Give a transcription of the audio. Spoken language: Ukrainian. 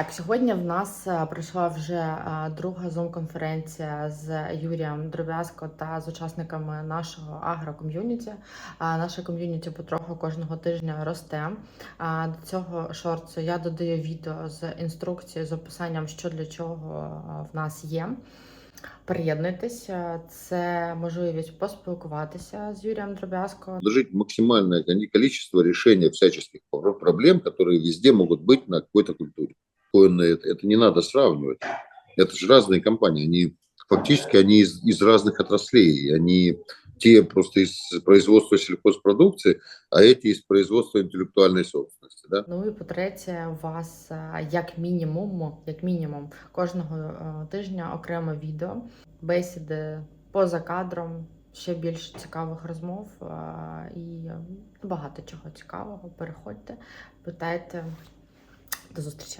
Так, сьогодні в нас е, пройшла вже е, друга зум-конференція з Юрієм Дроб'язко та з учасниками нашого агроком'юніті. Наше ком'юніті потроху кожного тижня росте. До цього шортсу я додаю відео з інструкцією з описанням, що для чого е, в нас є. Приєднуйтеся, це можливість поспілкуватися з Юрієм Дроб'язко, предложить максимальное кони- количество решения всяческих проблем, которые везде могут быть на какой-то культуре Такое, ну, Это, это не надо сравнивать. Это же разные компании. Они фактически они из, из разных отраслей. Они те просто из производства сельхозпродукции, а эти из производства интеллектуальной собственности. Да? Ну і по-третє, у вас е, як мінімум, як мінімум, кожного е, тижня окремо відео, бесіди поза кадром, ще більш цікавих розмов е, і е, багато чого цікавого. Переходьте, питайте. До зустрічі.